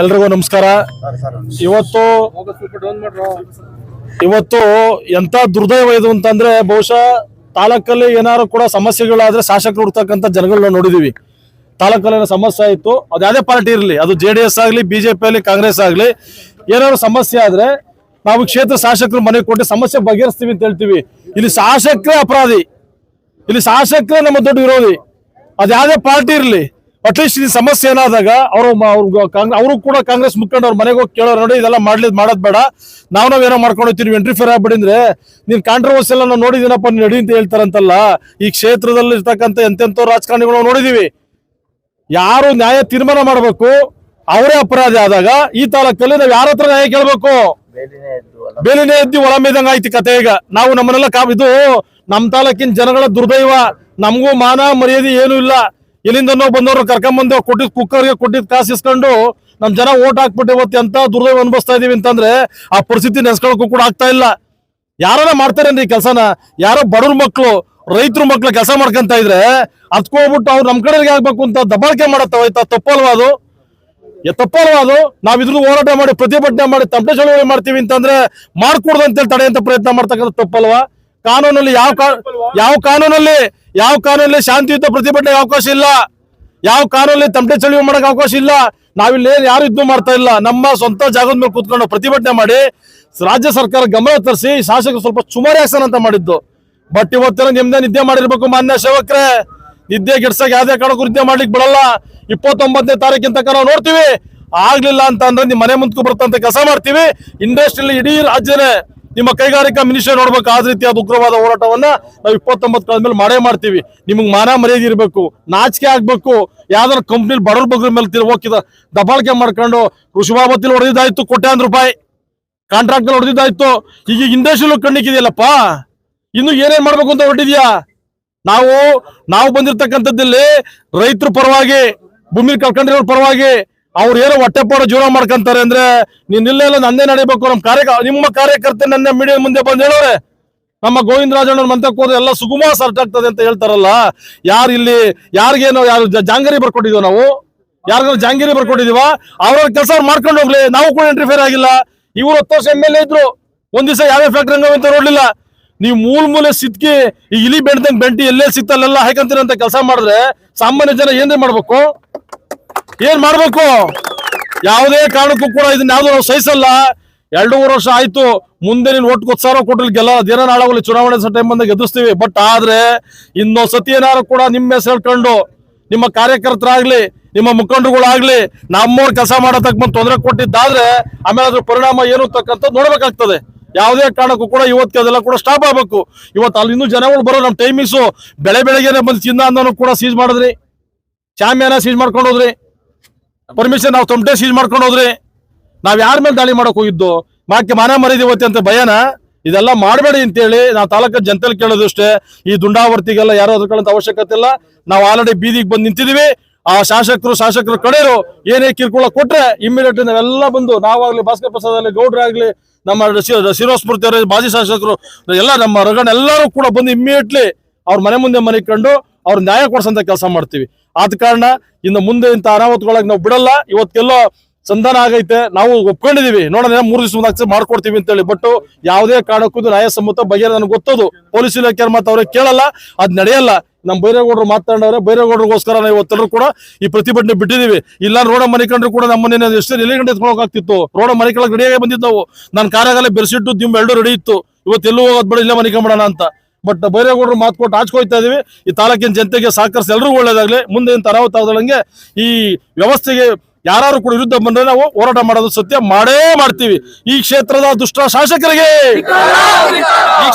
ಎಲ್ರಿಗೂ ನಮಸ್ಕಾರ. ಇವತ್ತು ಇವತ್ತು ಎಂತ ದುರ್ದೈವ ಇದು ಅಂತಂದ್ರೆ ಬಹುಶಃ ತಾಲೂಕಲ್ಲಿ ಏನಾದ್ರು ಕೂಡ ಸಮಸ್ಯೆಗಳಾದ್ರೆ ಶಾಸಕರು ಹುಡ್ತಕ್ಕಂಥ ಜನಗಳನ್ನ ನೋಡಿದೀವಿ. ತಾಲೂಕಲ್ಲಿ ಏನೋ ಸಮಸ್ಯೆ ಆಯ್ತು. ಅದು ಯಾವುದೇ ಪಾರ್ಟಿ ಇರಲಿ ಅದು ಜೆ ಡಿ ಎಸ್ ಆಗಲಿ ಬಿಜೆಪಿ ಆಗಲಿ ಕಾಂಗ್ರೆಸ್ ಆಗಲಿ ಏನಾದ್ರು ಸಮಸ್ಯೆ ಆದ್ರೆ ನಾವು ಕ್ಷೇತ್ರ ಶಾಸಕರು ಮನೆ ಕೊಟ್ಟು ಸಮಸ್ಯೆ ಬಗೆಹರಿಸ್ತೀವಿ ಅಂತ ಹೇಳ್ತೀವಿ. ಇಲ್ಲಿ ಶಾಸಕರೇ ಅಪರಾಧಿ. ಇಲ್ಲಿ ಶಾಸಕರೇ ನಮ್ಮ ದೊಡ್ಡ ವಿರೋಧಿ. ಅದು ಯಾವುದೇ ಪಾರ್ಟಿ ಇರಲಿ ಅಟ್ಲೀಸ್ಟ್ ಈ ಸಮಸ್ಯೆ ಏನಾದಾಗ ಅವರು ಅವರು ಕೂಡ ಕಾಂಗ್ರೆಸ್ ಮುಖಂಡ ಅವ್ರ ಮನೆಗೆ ಹೋಗಿ ಕೇಳೋರು ನೋಡಿ ಇದೆಲ್ಲ ಮಾಡ್ಲಿದ್ ಮಾಡೋದ್ ಬೇಡ. ನಾವು ನಾವ್ ಏನೋ ಮಾಡ್ಕೊಂಡು ಹೋಗ್ತೀವಿ ನೀವು ಎಂಟ್ರಿ ಫೇರ್ ಆಗ್ಬಿಡಿ ಅಂದ್ರೆ ನೀನ್ ಕಾಂಟ್ರವರ್ಸಿ ಎಲ್ಲ ನಾವು ನೋಡಿದೀನಪ್ಪ ನೀನ್ ನಡಿ ಅಂತ ಹೇಳ್ತಾರಂತಲ್ಲ. ಈ ಕ್ಷೇತ್ರದಲ್ಲಿ ಇರ್ತಕ್ಕಂಥ ಎಂತೆಂಥ ರಾಜಕಾರಣಿಗಳು ನಾವು ನೋಡಿದೀವಿ. ಯಾರು ನ್ಯಾಯ ತೀರ್ಮಾನ ಮಾಡಬೇಕು ಅವರೇ ಅಪರಾಧಿ ಆದಾಗ ಈ ತಾಲೂಕಲ್ಲಿ ನಾವು ಯಾರ ಹತ್ರ ನ್ಯಾಯ ಕೇಳಬೇಕು? ಬೇಲಿನೇ ಎದ್ದು ಒಳ ಮೇದಂಗ ಆಯ್ತು ಕತೆ ಈಗ. ನಾವು ನಮ್ಮನ್ನೆಲ್ಲ ಕಾ ಇದು ನಮ್ ತಾಲೂಕಿನ ಜನಗಳ ದುರ್ದೈವ. ನಮಗೂ ಮಾನ ಮರ್ಯಾದೆ ಏನು ಇಲ್ಲ. ಎಲ್ಲಿಂದನೋ ಬಂದವರು ಕರ್ಕೊಂಬಂದು ಕೊಟ್ಟಿದ್ ಕುಕ್ಕರ್ಗೆ ಕೊಟ್ಟಿದ್ ಕಾಸು ಇಸ್ಕೊಂಡು ನಮ್ ಜನ ಓಟ್ ಹಾಕ್ಬಿಟ್ಟು ಇವತ್ತು ಎಂತ ದುರ್ದೈವ ಅನ್ಭವಿಸ್ತಾ ಇದೀವಿ ಅಂತಂದ್ರೆ ಆ ಪರಿಸ್ಥಿತಿ ನೆನೆಸ್ಕೊಳಕ್ಕೂ ಕೂಡ ಆಗ್ತಾ ಇಲ್ಲ. ಯಾರನ್ನ ಮಾಡ್ತಾರೇನ್ರಿ ಈ ಕೆಲಸನ? ಯಾರೋ ಬಡವ್ರ ಮಕ್ಕಳು ರೈತರ ಮಕ್ಳು ಕೆಲಸ ಮಾಡ್ಕೊಂತ ಇದ್ರೆ ಅದ್ಕೋಗ್ಬಿಟ್ಟು ಅವ್ರು ನಮ್ ಕಡೆಗೆ ಆಗ್ಬೇಕು ಅಂತ ದಬ್ಬಾಳಿಕೆ ಮಾಡತ್ತ ಆಯ್ತಾ? ತಪ್ಪಲ್ವಾ ಅದು? ತಪ್ಪಲ್ವಾ ಅದು? ನಾವ್ ಇದ್ರ ಹೋರಾಟ ಮಾಡಿ ಪ್ರತಿಭಟನೆ ಮಾಡಿ ತಂಪೆ ಚಳವಳಿ ಮಾಡ್ತೀವಿ ಅಂತಂದ್ರೆ ಮಾಡ್ಕೊಡ್ದಂತೇಳಿ ತಡೆಯಂತ ಪ್ರಯತ್ನ ಮಾಡ್ತಕ್ಕಂಥ ತಪ್ಪಲ್ವಾ? ಕಾನೂನಲ್ಲಿ ಯಾವ ಕಾ- ಯಾವ ಕಾನೂನಲ್ಲಿ? ಯಾವ ಕಾನೂನಲ್ಲಿ ಶಾಂತಿಯುತ ಪ್ರತಿಭಟನೆಗೆ ಅವಕಾಶ ಇಲ್ಲ? ಯಾವ ಕಾನೂನಲ್ಲಿ ತಮಟೆ ಚಳಿವೆ ಮಾಡಕ್ ಅವಕಾಶ ಇಲ್ಲ? ನಾವಿಲ್ಲಿ ಯಾರು ಯುದ್ಧ ಮಾಡ್ತಾ ಇಲ್ಲ. ನಮ್ಮ ಸ್ವಂತ ಜಾಗದ ಮೇಲೆ ಕೂತ್ಕೊಂಡು ಪ್ರತಿಭಟನೆ ಮಾಡಿ ರಾಜ್ಯ ಸರ್ಕಾರ ಗಮನ ತರಿಸಿ ಶಾಸಕರು ಸ್ವಲ್ಪ ಸುಮಾರು ಆಸನ ಅಂತ ಮಾಡಿದ್ದು. ಬಟ್ ಇವತ್ತಿನ ನಿಮ್ದೇ ನಿದ್ದೆ ಮಾಡಿರ್ಬೇಕು ಮಾನ್ಯ ಸೇವಕ್ರೆ. ನಿದ್ದೆ ಗಿಡ್ಸಕ್ ಯಾವ್ದೇ ಕಾರಣಕ್ಕೂ ನಿದ್ದೆ ಮಾಡ್ಲಿಕ್ಕೆ ಬಿಡಲ್ಲ. ಇಪ್ಪತ್ತೊಂಬತ್ತನೇ ತಾರೀಕಿನ ನಾವು ನೋಡ್ತೀವಿ. ಆಗ್ಲಿಲ್ಲ ಅಂತ ಅಂದ್ರೆ ನಿಮ್ ಮನೆ ಮುಂದ್ಕೊ ಬರ್ತಂತ ಕೆಲಸ ಮಾಡ್ತೀವಿ. ಇಂಡಸ್ಟ್ರಿಯಲ್ಲಿ ಇಡೀ ರಾಜ್ಯನೇ ನಿಮ್ಮ ಕೈಗಾರಿಕಾ ಮಿನಿಸ್ಟರ್ ನೋಡ್ಬೇಕು. ಆ ರೀತಿಯಾದ ಉಗ್ರವಾದ ಹೋರಾಟವನ್ನ ನಾವು ಇಪ್ಪತ್ತೊಂಬತ್ತು ಕಳೆದ್ಮೇಲೆ ಮಾಡೇ ಮಾಡ್ತೀವಿ. ನಿಮ್ಗೆ ಮಾನ ಮರ್ಯಾದೆ ಇರಬೇಕು. ನಾಚಿಕೆ ಆಗ್ಬೇಕು. ಯಾವ್ದಾರ ಕಂಪ್ನಿ ಬಡವ್ರ ಬಗ್ರ ಮೇಲೆ ತಿರು ಹೋಗಿದ ದಬಾಳಿಕೆ ಮಾಡ್ಕೊಂಡು ಕೃಷಿ ಬಾಬತ್ತಿಲ್ ಹೊಡೆದಿದ್ದಾಯ್ತು ಕೋಟ್ಯಾಂತರ ರೂಪಾಯಿ. ಕಾಂಟ್ರಾಕ್ಟ್ ಹೊಡೆದಿದ್ದಾಯ್ತು. ಈಗ ಇಂಡಸ್ಟ್ರಿಯಲ್ ಕಣ್ಣಿಕ್ಕಿದೆಯಲ್ಲಪ್ಪ. ಇನ್ನು ಏನೇನ್ ಮಾಡ್ಬೇಕು ಅಂತ ಹೊರಟಿದ್ಯಾ? ನಾವು ನಾವು ಬಂದಿರ್ತಕ್ಕಂಥದ್ದಲ್ಲಿ ರೈತರ ಪರವಾಗಿ ಭೂಮಿ ಕಳ್ಕೊಂಡಿರೋರ್ ಪರವಾಗಿ ಅವ್ರು ಏನೋ ಹೊಟ್ಟೆಪೋರ ಜೀವನ ಮಾಡ್ಕೊಂತಾರೆ ಅಂದ್ರೆ ನೀನ್ ಇಲ್ಲೆಲ್ಲ ನಂದೇ ನಡಿಬೇಕು. ನಮ್ಮ ಕಾರ್ಯ ನಿಮ್ಮ ಕಾರ್ಯಕರ್ತೆ ನನ್ನ ಮೀಡಿಯಾ ಮುಂದೆ ಬಂದು ಹೇಳೋರೆ. ನಮ್ಮ ಗೋವಿಂದ ರಾಜಣ್ಣವ್ರ ಮಂತಕ್ಕೆ ಹೋದ್ರೆ ಎಲ್ಲ ಸುಗಮ ಸರ್ಟ್ ಆಗ್ತದೆ ಅಂತ ಹೇಳ್ತಾರಲ್ಲ. ಯಾರು ಇಲ್ಲಿ ಯಾರಿಗೇನೋ ಯಾರು ಜಾಂಗರಿ ಬರ್ಕೊಟ್ಟಿದೀವ ನಾವು? ಯಾರಿಗಾರು ಜಾಂಗಿರಿ ಬರ್ಕೊಟ್ಟಿದೀವ? ಅವ್ರ ಕೆಲಸ ಮಾಡ್ಕೊಂಡು ಹೋಗ್ಲಿ. ನಾವು ಕೂಡ ಇಂಟರ್ಫಿಯರ್ ಆಗಿಲ್ಲ. ಇವ್ರು ಹತ್ತು ವರ್ಷ ಎಂ ಎಲ್ ಎ ಇದ್ರು. ಒಂದ್ ದಿವಸ ಯಾವ್ಯಾವ ಫ್ಯಾಕ್ಟ್ರಿ ಹಂಗ ಅಂತ ನೋಡ್ಲಿಲ್ಲ. ನೀವು ಮೂಲ ಮೂಲೆ ಸಿದ್ಕಿ, ಈ ಇಲಿ ಬೆಣ್ದಂಗ್ ಬೆಂಟಿ ಎಲ್ಲೇ ಸಿಕ್ತಲ್ಲೆಲ್ಲ ಹಾಕಂತೀರಂತ ಕೆಲಸ ಮಾಡಿದ್ರೆ ಸಾಮಾನ್ಯ ಜನ ಏನೇ ಮಾಡ್ಬೇಕು? ಏನ್ ಮಾಡ್ಬೇಕು? ಯಾವುದೇ ಕಾರಣಕ್ಕೂ ಕೂಡ ಇದನ್ನ ಯಾವ್ದು ನಾವು ಸಹಿಸಲ್ಲ. ಎರಡೂವರೆ ವರ್ಷ ಆಯ್ತು, ಮುಂದೆ ನೀನು ಒಟ್ಟು ಗೊತ್ತು ಕೊಟ್ಟಲ್ಲಿ ಗೆಲ್ಲ ದಿನ ನಾಳಾಗಲಿ ಚುನಾವಣೆ ಟೈಮ್ ಬಂದಾಗ ಎದುರಿಸ್ತೀವಿ. ಬಟ್ ಆದ್ರೆ ಇನ್ನೊಂದ್ ಸತಿ ಏನಾರು ಕೂಡ ನಿಮ್ಮ ಹೆಸರು ಹೇಳ್ಕೊಂಡು ನಿಮ್ಮ ಕಾರ್ಯಕರ್ತರಾಗ್ಲಿ, ನಿಮ್ಮ ಮುಖಂಡರುಗಳಾಗ್ಲಿ, ನಮ್ಮವ್ರ ಕೆಲಸ ಮಾಡತಕ್ಕ ಬಂದು ತೊಂದರೆ ಕೊಟ್ಟಿದ್ದಾದ್ರೆ, ಆಮೇಲೆ ಅದ್ರ ಪರಿಣಾಮ ಏನು ತಕ್ಕಂತ ನೋಡ್ಬೇಕಾಗ್ತದೆ. ಯಾವುದೇ ಕಾರಣಕ್ಕೂ ಕೂಡ ಇವತ್ತು ಅದೆಲ್ಲ ಕೂಡ ಸ್ಟಾಪ್ ಆಗ್ಬೇಕು. ಇವತ್ತು ಅಲ್ಲಿ ಇನ್ನೂ ಜನಗಳು ಬರೋ ನಮ್ಮ ಟೈಮಿಂಗ್ಸು ಬೆಳೆ ಬೆಳಗ್ಗೆನೆ ಬಂದು ಚಿನ್ನ ಅನ್ನೋನು ಕೂಡ ಸೀಜ್ ಮಾಡಿದ್ರಿ. ಚಾಮ್ಯಾನ ಸೀಜ್ ಮಾಡ್ಕೊಂಡು ಹೋದ್ರಿ. ಪರ್ಮಿಷನ್ ನಾವು ತಮ್ಮ ಸೀಜ್ ಮಾಡ್ಕೊಂಡು ಹೋದ್ರಿ ನಾವ್ ಯಾರ ಮೇಲೆ ದಾಳಿ ಮಾಡಕ್ ಹೋಗಿದ್ದು? ಮಾಕೆ ಮಾನ ಮರಿದಿವತ್ತೆ ಅಂತ ಭಯನ? ಇದೆಲ್ಲ ಮಾಡಬೇಡಿ ಅಂತೇಳಿ ನಾವು ತಾಲೂಕ ಜನತೆಲಿ ಕೇಳೋದಷ್ಟೇ. ಈ ದುಂಡಾವರ್ತಿಗೆಲ್ಲ ಯಾರು ಅದ್ಕೊಳ್ಳೋಂತ ಅವಶ್ಯಕತೆ ಇಲ್ಲ. ನಾವು ಆಲ್ರೆಡಿ ಬೀದಿಗೆ ಬಂದು ನಿಂತಿದೀವಿ. ಆ ಶಾಸಕರು ಶಾಸಕರು ಕಡೆಯರು ಏನೇ ಕಿರ್ಕೊಳ ಕೊಟ್ರೆ ಇಮಿಡಿಯೇಟ್ ನಾವೆಲ್ಲ ಬಂದು ನಾವಾಗ್ಲಿ ಭಾಸ್ಕರ್ ಪ್ರಸಾದ್ ಆಗಲಿ ಗೌಡ್ರ ಆಗ್ಲಿ ನಮ್ಮ ಶಿರೋಸ್ಮೃತಿ ಮಾಜಿ ಶಾಸಕರು, ಎಲ್ಲ ನಮ್ಮ ರಗಣ ಎಲ್ಲರೂ ಕೂಡ ಬಂದು ಇಮಿಡಿಯೇಟ್ಲಿ ಅವ್ರ ಮನೆ ಮುಂದೆ ಮನೆ ಕಂಡು ಅವ್ರ ನ್ಯಾಯ ಕೊಡ್ಸಂತ ಕೆಲಸ ಮಾಡ್ತೀವಿ. ಆದ ಕಾರಣ ಇನ್ನು ಮುಂದೆ ಇಂಥ ಅನಾಹುತಗಳಾಗಿ ನಾವು ಬಿಡಲ್ಲ. ಇವತ್ತೆಲ್ಲೋ ಸಂಧಾನ ಆಗೈತೆ. ನಾವು ಒಪ್ಕೊಂಡಿದೀವಿ. ನೋಡೋಣ, ಮೂರು ದಿವಸ ಮುಂದೆ ಮಾಡ್ಕೊಡ್ತೀವಿ ಅಂತೇಳಿ. ಬಟ್ ಯಾವುದೇ ಕಾರಣಕ್ಕೂ ನ್ಯಾಯ ನ್ಯಾಯಸಮ್ಮತ ಬಗ್ಗೆ ನನಗೆ ಗೊತ್ತದು. ಪೊಲೀಸ್ ಇಲಾಖೆ ಮತ್ತೆ ಅವ್ರಿಗೆ ಕೇಳಲ್ಲ. ಅದ್ ನಡೆಯಲ್ಲ. ನಮ್ಮ ಬೈರೇಗೌಡರು ಮಾತಾಡೋರೆ. ಬೈರೇಗೌಡರಿಗೋಸ್ಕರ ನಾವು ಇವತ್ತೆಲ್ಲರೂ ಕೂಡ ಈ ಪ್ರತಿಭಟನೆ ಬಿಟ್ಟಿದೀವಿ. ಇಲ್ಲ, ರೋಡ ಮನೆಕಂಡ್ರು ಕೂಡ ನಮ್ಮನ್ನ ಎಷ್ಟು ಎಲ್ಲಿ ಗಂಟೆ ಎತ್ಕೊಳಕ್ ಆಗ್ತಿತ್ತು. ರೋಡ ಮನೆ ಕೆಳಗೆ ರೆಡಿಯಾಗಿ ಬಂದಿದ್ದವು. ನಾನು ನನ್ನ ಕಾರಾಗಲ್ಲೇ ಬೆರೆಸಿಟ್ಟು, ದಿಂಬ ಎರಡು ರೆಡಿ ಇತ್ತು. ಇವತ್ತೆಲ್ಲೂ ಹೋಗೋದ್ ಬೇಡ, ಇಲ್ಲೇ ಮನಿಕಂಬಿಡೋಣ ಅಂತ. ಬಟ್ ಬೈರೇಗೌಡರು ಮಾತು ಕೊಟ್ಟು ಹಾಚ್ಕೊಯ್ತಾ ಇದೀವಿ. ಈ ತಾಲೂಕಿನ ಜನತೆಗೆ ಸಹಕರಿಸಿ ಎಲ್ರಿಗೂ ಒಳ್ಳೇದಾಗಲಿ. ಮುಂದೆ ಆಗದಂಗೆ ಈ ವ್ಯವಸ್ಥೆಗೆ ಯಾರು ಕೂಡ ವಿರುದ್ಧ ಬಂದ್ರೆ ನಾವು ಹೋರಾಟ ಮಾಡೋದು ಸತ್ಯ ಮಾಡೇ ಮಾಡ್ತೀವಿ. ಈ ಕ್ಷೇತ್ರದ ದುಷ್ಟ ಶಾಸಕರಿಗೆ. ಈ